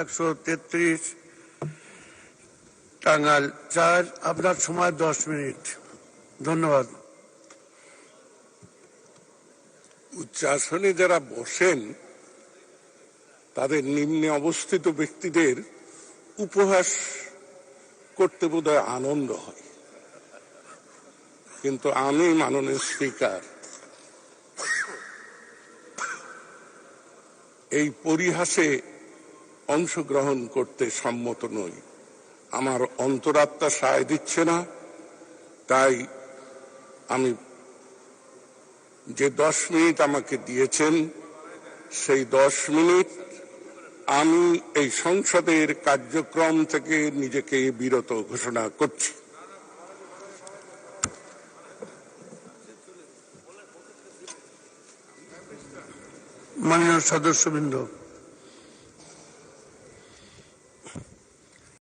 একশো তেত্রিশ টাঙ্গাল চার, আপনার সময় দশ মিনিট। ধন্যবাদ। উচ্চাসনে যারা বসেন, তাদের নিম্নে অবস্থিত ব্যক্তিদের উপহাস করতে বোধহয় আনন্দ হয়। কিন্তু আমি মাননীয় স্পিকার, এই পরিহাসে অংশগ্রহণ করতে সম্মত নই। আমার অন্তরাত্মা সায় দিচ্ছে না, তাই আমি যে দশ মিনিট আমাকে দিয়েছেন, সেই দশ মিনিট আমি এই সংসদের কার্যক্রম থেকে নিজেকে বিরত ঘোষণা করছি। মাননীয় সদস্যবৃন্দ